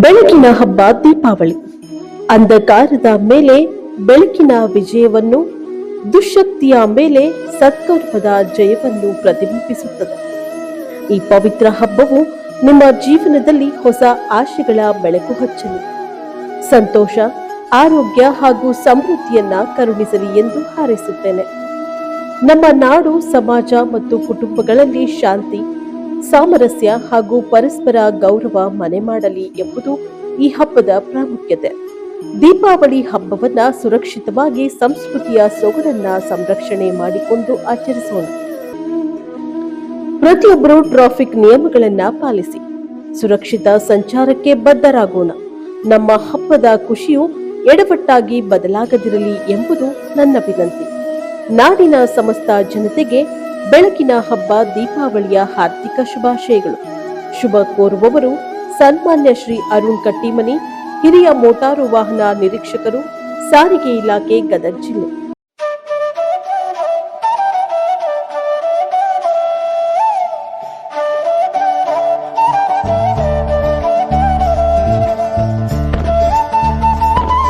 ಬೆಳಕಿನ ಹಬ್ಬ ದೀಪಾವಳಿ. ಅಂಧಕಾರದ ಮೇಲೆ ಬೆಳಕಿನ ವಿಜಯವನ್ನು, ದುಶಕ್ತಿಯ ಮೇಲೆ ಸತ್ಕರ್ಮದ ಜಯವನ್ನು ಪ್ರತಿಬಿಂಬಿಸುತ್ತದೆ. ಈ ಪವಿತ್ರ ಹಬ್ಬವು ನಿಮ್ಮ ಜೀವನದಲ್ಲಿ ಹೊಸ ಆಶೆಗಳ ಬೆಳಕು ಹಚ್ಚಲಿ. ಸಂತೋಷ, ಆರೋಗ್ಯ ಹಾಗೂ ಸಮೃದ್ಧಿಯನ್ನ ಕರುಣಿಸಲಿ ಎಂದು ಹಾರೈಸುತ್ತೇನೆ. ನಮ್ಮ ನಾಡು, ಸಮಾಜ ಮತ್ತು ಕುಟುಂಬಗಳಲ್ಲಿ ಶಾಂತಿ ಸಾಮರಸ್ಯ ಹಾಗೂ ಪರಸ್ಪರ ಗೌರವ ಮನೆ ಮಾಡಲಿ ಎಂಬುದು ಈ ಹಬ್ಬದ ಪ್ರಾಮುಖ್ಯತೆ. ದೀಪಾವಳಿ ಹಬ್ಬವನ್ನ ಸುರಕ್ಷಿತವಾಗಿ ಸಂಸ್ಕೃತಿಯ ಸೊಗಡನ್ನ ಸಂರಕ್ಷಣೆ ಮಾಡಿಕೊಂಡು ಆಚರಿಸೋಣ. ಪ್ರತಿಯೊಬ್ಬರು ಟ್ರಾಫಿಕ್ ನಿಯಮಗಳನ್ನ ಪಾಲಿಸಿ, ಸುರಕ್ಷಿತ ಸಂಚಾರಕ್ಕೆ ಬದ್ಧರಾಗೋಣ. ನಮ್ಮ ಹಬ್ಬದ ಖುಷಿಯು ಎಡವಟ್ಟಾಗಿ ಬದಲಾಗದಿರಲಿ ಎಂಬುದು ನನ್ನ ವಿನಂತಿ. ನಾಡಿನ ಸಮಸ್ತ ಜನತೆಗೆ ಬೆಳಕಿನ ಹಬ್ಬ, ದೀಪಾವಳಿಯ ಹಾರ್ದಿಕ ಶುಭಾಶಯಗಳು. ಶುಭ ಕೋರುವವರು ಸನ್ಮಾನ್ಯ ಶ್ರೀ ಅರುಣ್ ಕಟ್ಟಿಮನಿ, ಹಿರಿಯ ಮೋಟಾರು ವಾಹನ ನಿರೀಕ್ಷಕರು, ಸಾರಿಗೆ ಇಲಾಖೆ ಗದಗ ಜಿಲ್ಲೆ.